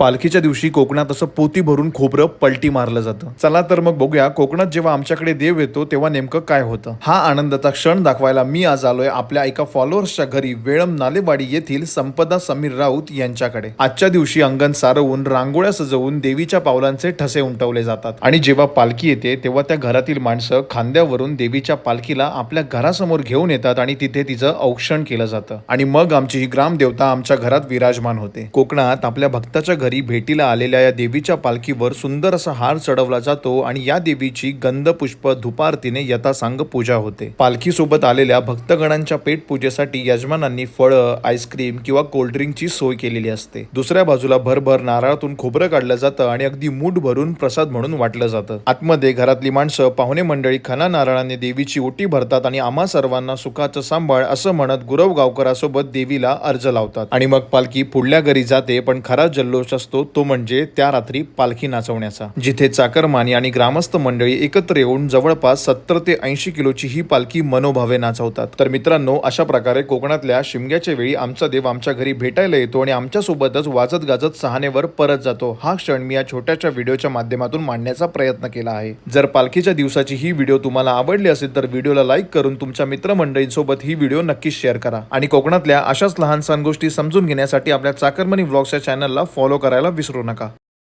पालखीच्या दिवशी कोकणात असं पोती भरून खोबरं पलटी मारलं जातं. चला तर मग बघूया कोकणात जेव्हा आमच्याकडे देव येतो तेव्हा नेमकं काय होतं? हा आनंदाचा क्षण दाखवायला मी आज आलोय आपल्या एका फॉलोअर्सच्या घरी वेळम नालेवाडी येथील संपदा समीर राऊत यांच्याकडे. आजच्या दिवशी अंगण सारवून रांगोळ्या सजवून देवीच्या पावलांचे ठसे उमटवले जातात. आणि जेव्हा पालखी येते तेव्हा त्या घरातील माणसं खांद्यावरून देवीच्या पालखीला आपल्या घरासमोर घेऊन येतात आणि तिथे तिचं औक्षण केलं जातं. आणि मग आमची ही ग्रामदेवता आमच्या घरात विराजमान होते. कोकणात आपल्या भक्ताच्या घरी भेटीला आलेल्या या देवीच्या पालखीवर सुंदर असा हार चढवला जातो आणि या देवीची गंध पुष्प धुपारतीने यथासांग पूजा होते. पालखी सोबत आलेल्या भक्तगणांच्या पेट पूजेसाठी यजमानांनी फळं आईस्क्रीम किंवा कोल्ड्रिंकची सोय केलेली असते. दुसऱ्या बाजूला भरभर नारळातून खोबरं काढलं जातं आणि अगदी मूठ भरून प्रसाद म्हणून वाटलं जातं. आतमध्ये घरातली माणसं पाहुणे मंडळी खना नारळाने देवीची ओटी भरतात आणि आम्हा सर्वांना सुखाचं सांभाळ असं म्हणत गुरव गावकरासोबत देवीला अर्ज लावतात. आणि मग पालखी पुढल्या घरी जाते पण खरा जल्लोष असतो तो म्हणजे त्या रात्री पालखी नाचवण्याचा. जिथे चाकरमानी आणि ग्रामस्थ मंडळी एकत्र येऊन जवळपास सत्तर ते ऐंशी किलोची ही पालखी मनोभावे नाचवतात. तर मित्रांनो अशा प्रकारे कोकणातल्या शिमग्याच्या वेळी आमचा देव आमच्या घरी भेटायला येतो आणि आमच्या सोबतच वाजत गाजत सहानेवर परत जातो. हा क्षण मी या छोट्याशा व्हिडिओच्या माध्यमातून मांडण्याचा प्रयत्न केला आहे. जर पालखीच्या दिवसाची ही व्हिडिओ तुम्हाला आवडली असेल तर व्हिडिओला लाईक करून तुमच्या मित्रमंडळींसोबत ही व्हिडिओ नक्कीच शेअर करा. आणि कोकणातल्या अशाच लहान सहान गोष्टी समजून घेण्यासाठी आपल्या चाकरमनी व्लॉग्सच्या चॅनलला फॉलो करायला विसरू नका.